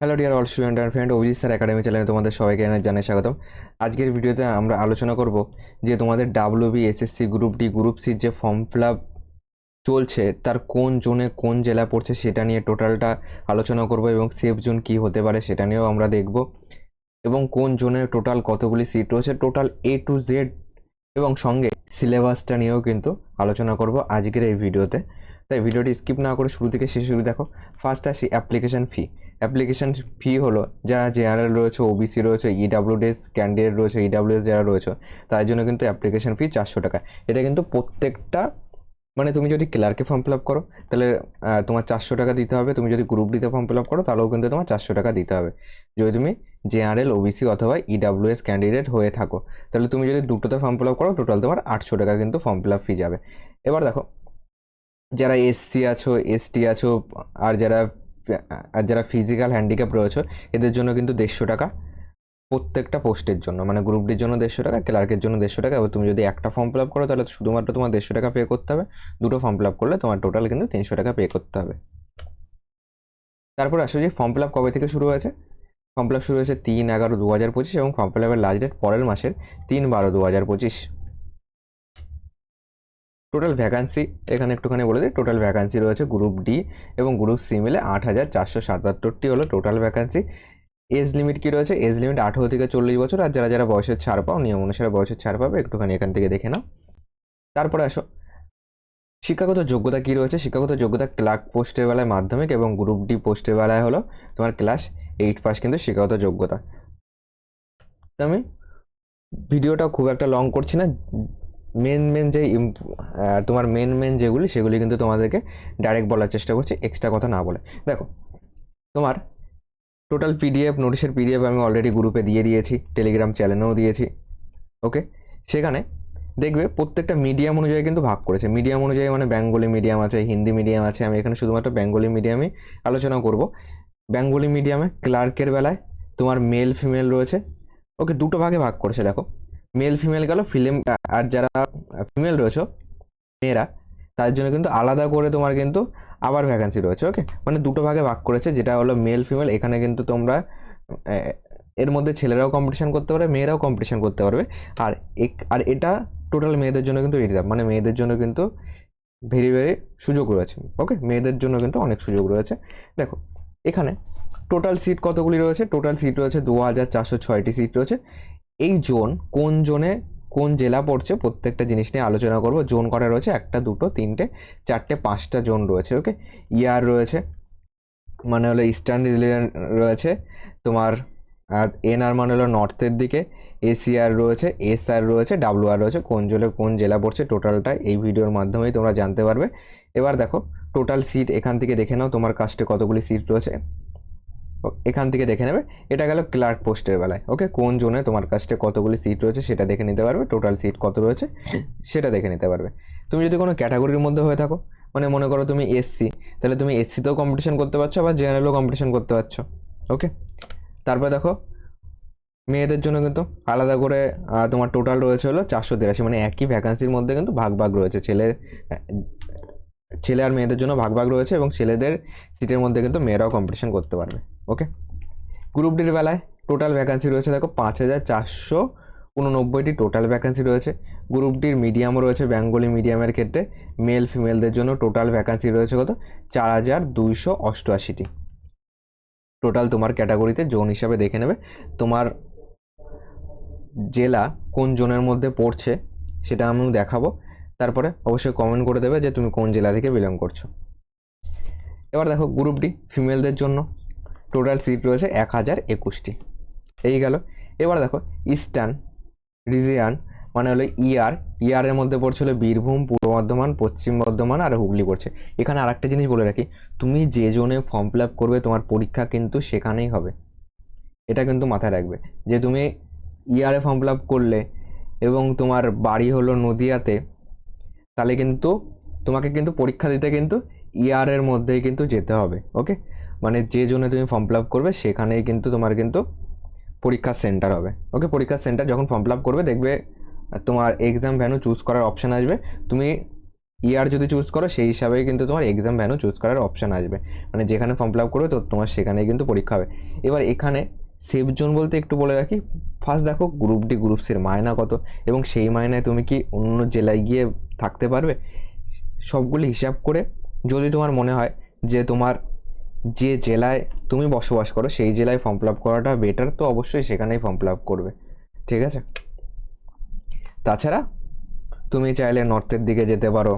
Hello dear all student and friend Abhijit sir academy চ্যানেলে তোমাদের সবাইকে জানাই স্বাগতম। আজকের ভিডিওতে আমরা আলোচনা করব যে তোমাদের W B SSC group D group সির যে ফর্ম ফিল আপ চলছে, তার কোন জোনে কোন জেলা পড়ছে সেটা নিয়ে টোটালটা আলোচনা করব এবং সেফ জোন কী হতে পারে সেটা নিয়েও আমরা দেখব। এবং কোন জোনে টোটাল কতগুলি সিট রয়েছে টোটাল এ টু জেড এবং সঙ্গে সিলেবাসটা নিয়েও কিন্তু আলোচনা করব আজকের এই ভিডিওতে। তাই ভিডিওটি স্কিপ না করে শুরু থেকে শেষ অবধি দেখো। ফার্স্ট আসি অ্যাপ্লিকেশন ফি অ্যাপ্লিকেশন ফি হলো, যারা জেআরএল রয়েছে ওবিসি রয়েছে ইডাব্লিউডিএস ক্যান্ডিডেট রয়েছে ইডাব্লিউএস যারা রয়েছে, তাদের জন্য কিন্তু অ্যাপ্লিকেশন ফি চারশো টাকা। এটা কিন্তু প্রত্যেকটা মানে তুমি যদি ক্লার্কে ফর্ম ফিল আপ করো, তাহলে তোমার চারশো টাকা দিতে হবে। তুমি যদি গ্রুপ ডিতে ফর্ম ফিল আপ করো, তাহলেও কিন্তু তোমার চারশো টাকা দিতে হবে। যদি তুমি জেআরএল ওবিসি অথবা ইডাব্লিউএস ক্যান্ডিডেট হয়ে থাকো, তাহলে তুমি যদি দুটোতে ফর্ম ফিল আপ করো টোটাল তোমার আটশো টাকা কিন্তু ফর্ম ফিল আপ ফি যাবে। এবার দেখো, যারা এসসি আছো এসটি আছো, আর যারা আর যারা ফিজিক্যাল হ্যান্ডিক্যাপ রয়েছে, এদের জন্য কিন্তু দেড়শো টাকা প্রত্যেকটা পোস্টের জন্য মানে গ্রুপ ডির জন্য দেড়শো টাকা ক্লার্কের জন্য দেড়শো টাকা, এবার তুমি যদি একটা ফর্ম ফিল আপ করো, তাহলে শুধুমাত্র তোমার দেড়শো টাকা পে করতে হবে। দুটো ফর্ম ফিল আপ করলে তোমার টোটাল কিন্তু তিনশো টাকা পে করতে হবে। তারপর আসো যে ফর্ম ফিল আপ কবে থেকে শুরু হয়েছে? ফর্ম ফিল আপ শুরু হয়েছে তিন এগারো দু হাজার পঁচিশ এবং ফর্ম ফিল আপের লাস্ট ডেট পরের মাসের তিন বারো দু হাজার পঁচিশ। টোটাল ভ্যাকান্সি এখানে একটুখানি বলে দিই টোটাল ভ্যাকান্সি রয়েছে গ্রুপ ডি এবং গ্রুপ সি মিলে আট হাজার চারশো সাতাত্তরটি হলো টোটাল ভ্যাকান্সি এজ লিমিট কি রয়েছে? এজ লিমিট আঠেরো থেকে চল্লিশ বছর, আর যারা যারা বয়সের ছাড় পাও, নিয়ম অনুসারে বয়সের ছাড় পাবে, একটুখানি এখান থেকে দেখে নাও। তারপরে আসো। শিক্ষাগত যোগ্যতা কি রয়েছে? শিক্ষাগত যোগ্যতা ক্লার্ক পোস্টের বেলায় মাধ্যমিক এবং গ্রুপ ডি পোস্টের বেলায় হলো তোমার ক্লাস এইট পাস কিন্তু শিক্ষাগত যোগ্যতা। আমি ভিডিওটা খুব একটা লং করছি না। মেন মেন যে তোমার মেন মেন যেগুলি, সেগুলি কিন্তু তোমাদেরকে ডাইরেক্ট বলার চেষ্টা করছি এক্সট্রা কথা না বলে। দেখো, তোমার টোটাল পিডিএফ নোটিশের পিডিএফ আমি অলরেডি গ্রুপে দিয়ে দিয়েছি টেলিগ্রাম চ্যানেলেও দিয়েছি ওকে সেখানে দেখবে প্রত্যেকটা মিডিয়াম অনুযায়ী কিন্তু ভাগ করেছে। মিডিয়াম অনুযায়ী মানে বেঙ্গলি মিডিয়াম আছে হিন্দি মিডিয়াম আছে, আমি এখানে শুধুমাত্র বেঙ্গলি মিডিয়ামে আলোচনা করব। বেঙ্গলি মিডিয়ামে ক্লার্কের বেলায় তোমার মেল ফিমেল রয়েছে ওকে দুটো ভাগে ভাগ করেছে, দেখো। মেল ফিমেল গেল ফিল্ম আর যারা ফিমেল রয়েছে, মেয়েরা, তার জন্য কিন্তু আলাদা করে তোমার কিন্তু আবার ভ্যাকান্সি রয়েছে ওকে মানে দুটো ভাগে ভাগ করেছে, যেটা হলো মেল ফিমেল এখানে কিন্তু তোমরা এর মধ্যে ছেলেরাও কম্পিটিশান করতে পারবে, মেয়েরাও কম্পিটিশান করতে পারবে, আর এক- আর এটা টোটাল মেয়েদের জন্য কিন্তু রিজার্ভ মানে মেয়েদের জন্য কিন্তু ভেরি ভেরি সুযোগ রয়েছে ওকে মেয়েদের জন্য কিন্তু অনেক সুযোগ রয়েছে। দেখো, এখানে টোটাল সিট কতগুলি রয়েছে? টোটাল সিট রয়েছে দু হাজার চারশো ছয়টি সিট রয়েছে। এই জোন কোন জোনে কোন জেলা পড়ছে প্রত্যেকটা জিনিস নিয়ে আলোচনা করব। জোন করা রয়েছে? একটা, দুটো, তিনটে, চারটে, পাঁচটা জোন রয়েছে, ওকে? ইয়ার রয়েছে মানে হলো ইস্টার্ন রিজিয়ন রয়েছে, তোমার এনআর মানে হলো নর্থের দিকে, এসিআর রয়েছে, এসআর রয়েছে, ডাব্লিউআর রয়েছে, কোন জেলে কোন জেলা পড়ছে টোটালটা এই ভিডিওর মাধ্যমেই তোমরা জানতে পারবে। এবার দেখো, টোটাল সিট এখান থেকে দেখে নাও তোমার কাস্টে কতগুলি সিট রয়েছে। এখান থেকে দেখে নেবে। এটা গেল ক্লার্ক পোস্টের বেলায় ওকে কোন জোনে তোমার কাছে কতগুলি সিট রয়েছে সেটা দেখে নিতে পারবে। টোটাল সিট কত রয়েছে সেটা দেখে নিতে পারবে। তুমি যদি কোনো ক্যাটাগরির মধ্যে হয়ে থাকো মানে মনে করো তুমি এসসি তাহলে তুমি এসসিতেও কম্পিটিশন করতে পারছ, আবার জেনারেলও কম্পিটিশন করতে পারছ ওকে তারপরে দেখো, মেয়েদের জন্য কিন্তু আলাদা করে তোমার টোটাল রয়েছে হলো চারশো তিরাশি মানে একই ভ্যাকান্সির মধ্যে কিন্তু ভাগ ভাগ রয়েছে। ছেলে ছেলে আর মেয়েদের জন্য ভাগ ভাগ রয়েছে এবং ছেলেদের সিটের মধ্যে কিন্তু মেয়েরাও কম্পিটিশন করতে পারবে ওকে গ্রুপ ডির বেলায় টোটাল ভ্যাকান্সি রয়েছে, দেখো, পাঁচ হাজার চারশো উননব্বইটি টোটাল ভ্যাকান্সি রয়েছে। গ্রুপ ডির মিডিয়ামও রয়েছে বেঙ্গলি মিডিয়ামের ক্ষেত্রে মেল ফিমেলদের জন্য টোটাল ভ্যাকান্সি রয়েছে কত? চার হাজার দুইশো অষ্টআশিটি। টোটাল তোমার ক্যাটাগরিতে জোন হিসাবে দেখে নেবে। তোমার জেলা কোন জোনের মধ্যে পড়ছে সেটা আমি দেখাবো। তারপরে অবশ্যই কমেন্ট করে দেবে যে তুমি কোন জেলা থেকে বিলং করছ। এবার দেখো গ্রুপ ডি ফিমেলদের জন্য টোটাল সিট রয়েছে এক হাজার একুশটি। এই গেল। এবার দেখো ইস্টার্ন রিজিয়ান মানে হলো ইয়ার ইয়ারের মধ্যে পড়ছে হলো বীরভূম, পূর্ব বর্ধমান, পশ্চিম বর্ধমান আর হুগলি পড়ছে। এখানে আরেকটা জিনিস বলে রাখি, তুমি যে জোনে ফর্ম ফিল আপ করবে তোমার পরীক্ষা কিন্তু সেখানেই হবে। এটা কিন্তু মাথায় রাখবে যে তুমি ইয়ারে ফর্ম ফিল আপ করলে এবং তোমার বাড়ি হলো নদিয়াতে তাহলে কিন্তু তোমাকে কিন্তু পরীক্ষা দিতে কিন্তু ইয়ারের মধ্যেই কিন্তু যেতে হবে ওকে মানে যে জন্য তুমি ফর্ম ফিল আপ করবে সেখানেই কিন্তু তোমার কিন্তু পরীক্ষার সেন্টার হবে ওকে পরীক্ষার সেন্টার যখন ফর্ম ফিল আপ করবে দেখবে তোমার এক্সাম ভ্যানু চুজ করার অপশান আসবে। তুমি ইয়ার যদি চুজ করো সেই হিসাবেই কিন্তু তোমার এক্সাম ভ্যানু চুজ করার অপশান আসবে। মানে যেখানে ফর্ম ফিল আপ করবে তো তোমার সেখানেই কিন্তু পরীক্ষা হবে। এবার এখানে সেফ জোন বলতে একটু বলে রাখি। ফার্স্ট দেখো গ্রুপ ডি গ্রুপ সির মায়না কত? এবং সেই মায়নায় তুমি কি অন্য জেলায় গিয়ে থাকতে পারবে? সবগুলি হিসাব করে যদি তোমার মনে হয় যে তোমার যে জেলায় তুমি বসবাস করো, সেই জেলায় ফর্ম ফিল আপ করাটা বেটার তো অবশ্যই সেখানেই ফর্ম ফিল আপ করবে। ঠিক আছে? তাছাড়া তুমি চাইলে নর্থের দিকে যেতে পারো,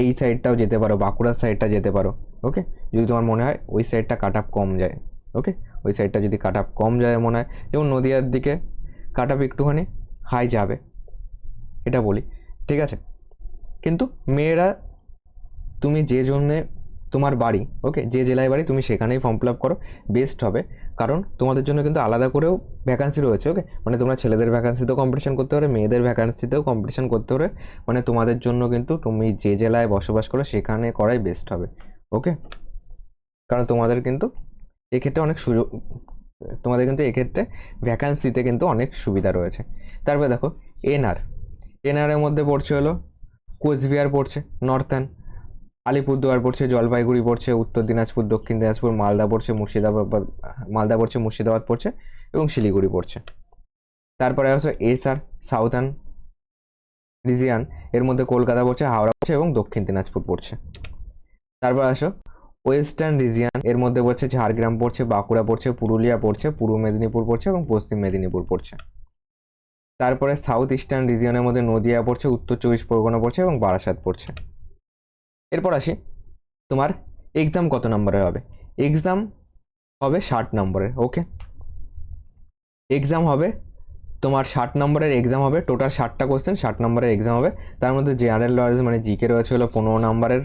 এই সাইডটাও যেতে পারো, বাঁকুড়ার সাইডটা যেতে পারো ওকে যদি তোমার মনে হয় ওই সাইডটা কাট আপ কম যায় ওকে ওই সাইডটা যদি কাট আপ কম যায় মনে হয়, এবং নদিয়ার দিকে কাট আপ একটুখানি হাই যাবে। এটা বলি, ঠিক আছে? কিন্তু মেয়েরা, তুমি যে জন্যে তোমার বাড়ি ওকে যে জেলায় বাড়ি, তুমি সেখানেই ফর্ম ফিল আপ করো বেস্ট হবে। কারণ তোমাদের জন্য কিন্তু আলাদা করেও ভ্যাকান্সি রয়েছে ওকে মানে তোমরা ছেলেদের ভ্যাকান্সিতেও কম্পিটিশন করতে পারবে মেয়েদের ভ্যাকান্সিতেও কম্পিটিশন করতে পারবে মানে তোমাদের জন্য কিন্তু তুমি যে জেলায় বসবাস করো, সেখানে করাই বেস্ট হবে ওকে কারণ তোমাদের কিন্তু এক্ষেত্রে অনেক সুযোগ, তোমাদের কিন্তু এক্ষেত্রে ভ্যাকান্সিতে কিন্তু অনেক সুবিধা রয়েছে। তারপরে দেখো এনআর এনআরের মধ্যে পড়ছে হলো কোচবিহার পড়ছে নর্থার্ন আলিপুরদুয়ার পড়ছে, জলপাইগুড়ি পড়ছে, উত্তর দিনাজপুর, দক্ষিণ দিনাজপুর, মালদা পড়ছে, মুর্শিদাবাদ, মালদা পড়ছে, মুর্শিদাবাদ পড়ছে এবং শিলিগুড়ি পড়ছে। তারপরে আসো এসআর সাউথার্ন রিজিয়ান এর মধ্যে কলকাতা পড়ছে, হাওড়া পড়ছে এবং দক্ষিণ দিনাজপুর পড়ছে। তারপর আসো ওয়েস্টার্ন রিজিয়ান, এর মধ্যে পড়ছে ঝাড়গ্রাম, পড়ছে বাঁকুড়া, পড়ছে পুরুলিয়া, পড়ছে পূর্ব মেদিনীপুর পড়ছে এবং পশ্চিম মেদিনীপুর পড়ছে। তারপরে সাউথ ইস্টার্ন রিজিয়নের মধ্যে নদিয়া পড়ছে, উত্তর চব্বিশ পরগনা পড়ছে এবং বারাসাত পড়ছে। এরপর আসি, তোমার এক্সাম কত নম্বরের হবে? এক্সাম হবে ষাট নম্বরের ওকে এক্সাম হবে, তোমার ষাট নম্বরের এক্সাম হবে টোটাল ষাটটা কোশ্চেন ষাট নম্বরের এক্সাম হবে। তার মধ্যে জেনারেল নলেজ মানে জিকে রয়েছে হলো পনেরো নম্বরের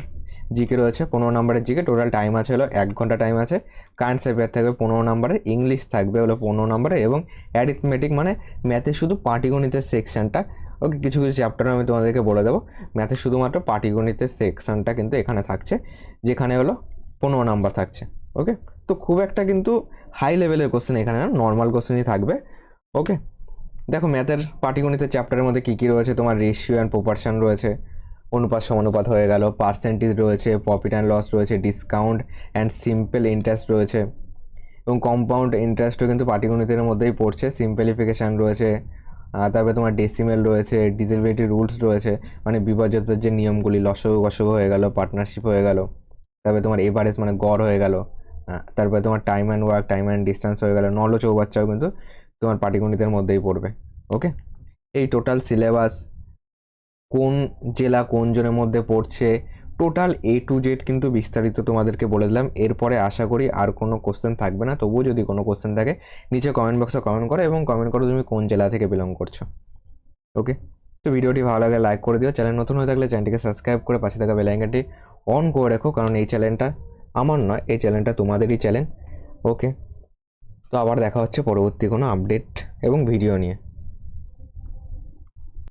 জিকে রয়েছে, পনেরো নম্বরের জিকে টোটাল টাইম আছে হলো এক ঘণ্টা টাইম আছে। কারেন্ট অ্যাফেয়ার থাকবে পনেরো নম্বরের ইংলিশ থাকবে হলো পনেরো নম্বরের এবং অ্যারিথমেটিক মানে ম্যাথে শুধু পাটিগণিতের সেকশনটা ওকে কিছু কিছু চ্যাপ্টার আমি তোমাদেরকে বলে দেবো। ম্যাথে শুধুমাত্র পাটিগণিতের সেকশনটা কিন্তু এখানে থাকছে, যেখানে হলো পনেরো নাম্বার থাকছে। ওকে তো খুব একটা কিন্তু হাই লেভেলের কোশ্চেন এখানে না নর্মাল কোশ্চেনই থাকবে। ওকে দেখো ম্যাথের পাটিগণিতের চ্যাপ্টারের মধ্যে কী কী রয়েছে? তোমার রেশিও অ্যান্ড প্রপারশন রয়েছে। অনুপাত সমানুপাত হয়ে গেল। পার্সেন্টেজ রয়েছে প্রফিট অ্যান্ড লস রয়েছে ডিসকাউন্ট অ্যান্ড সিম্পল ইন্টারেস্ট রয়েছে। এবং কম্পাউন্ড ইন্টারেস্টও কিন্তু পাটিগণিতের মধ্যেই পড়ছে। সিম্পলিফিকেশান রয়েছে তারপরে তোমার ডেসিমেল রয়েছে ডিসেবিলিটি রুলস রয়েছে মানে বিভাজ্যতার যে নিয়মগুলি লসগু গসগু হয়ে গেল পার্টনারশিপ হয়ে গেল। তারপরে তোমার এভারেজ মানে গড় হয়ে গেল তারপরে তোমার time and work time and distance হয়ে গেল নল চৌবাচ্চাও কিন্তু তোমার পাটিগণিতের মধ্যেই পড়বে ওকে এই টোটাল সিলেবাস কোন জেলা কোন জনের মধ্যে পড়ছে? টোটাল এ টু জেড কিন্তু বিস্তারিত তোমাদেরকে বলে দিলাম। এরপরে আশা করি আর কোনো কোশ্চেন থাকবে না। তবুও যদি কোনো কোশ্চেন থাকে, নিচে কমেন্ট বক্সে কমেন্ট করো এবং কমেন্ট করো তুমি কোন জেলা থেকে বিলং করছ। ওকে তো ভিডিওটি ভালো লাগলে লাইক করে দিও। চ্যানেল নতুন হয়ে থাকলে চ্যানেলটিকে সাবস্ক্রাইব করে পাশে থাকা বেলাইকানটি অন করে রাখো। কারণ এই চ্যানেলটা আমার নয়, এই চ্যানেলটা তোমাদেরই চ্যানেল ওকে তো আবার দেখা হচ্ছে পরবর্তী কোনো আপডেট এবং ভিডিও নিয়ে।